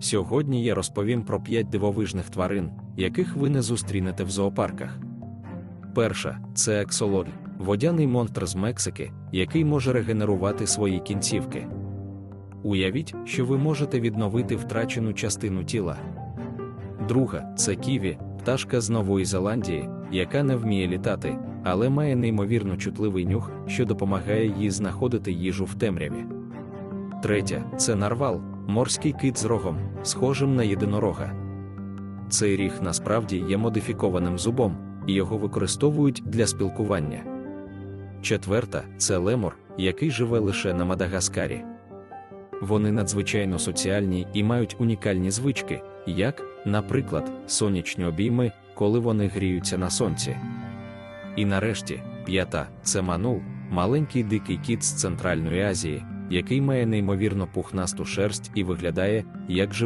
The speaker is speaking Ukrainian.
Сьогодні я розповім про 5 дивовижних тварин, яких ви не зустрінете в зоопарках. Перша це ексололь, водяний монстр з Мексики, який може регенерувати свої кінцівки. Уявіть, що ви можете відновити втрачену частину тіла. Друга це ківі, пташка з Нової Зеландії, яка не вміє літати, але має неймовірно чутливий нюх, що допомагає їй знаходити їжу в темряві. Третя це нарвал, морський кит з рогом, схожим на єдинорога. Цей ріг насправді є модифікованим зубом, і його використовують для спілкування. Четверта це лемур, який живе лише на Мадагаскарі. Вони надзвичайно соціальні і мають унікальні звички, як, наприклад, сонячні обійми, коли вони гріються на сонці. І нарешті, п'ята це манул, маленький дикий кіт з Центральної Азії, який має неймовірно пухнасту шерсть і виглядає як живий.